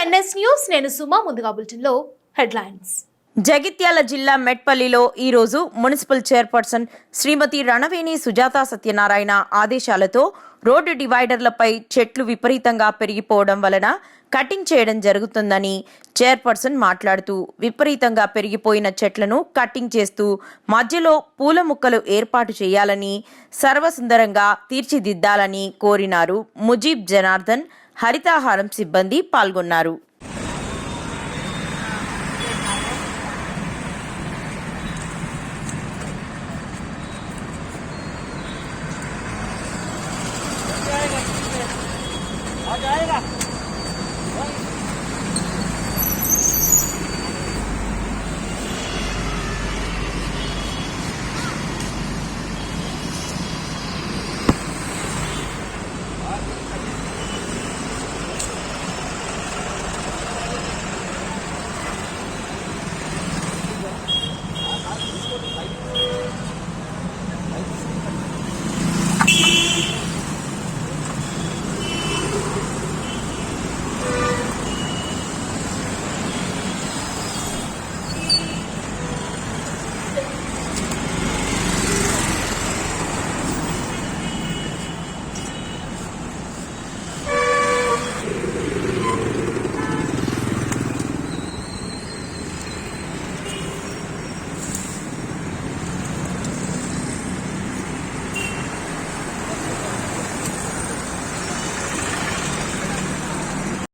NS news నేను సుమా ముందుగా బులెటిన్లో హెడ్లైన్స్. జగిత్యాల జిల్లా మెట్పల్లిలో ఈరోజు మున్సిపల్ చైర్పర్సన్ శ్రీమతి రణవేణి సుజాత సత్యనారాయణ ఆదేశాలతో రోడ్డు డివైడర్లపై చెట్లు విపరీతంగా పెరిగిపోవడం వలన కటింగ్ చేయడం జరుగుతుందని చైర్పర్సన్ మాట్లాడుతూ విపరీతంగా పెరిగిపోయిన చెట్లను కటింగ్ చేస్తూ మధ్యలో పూల మొక్కలు ఏర్పాటు చేయాలని సర్వసుందరంగా తీర్చిదిద్దాలని కోరినారు ముజీబ్ జనార్దన్ హరితాహారం సిబ్బంది పాల్గొన్నారు.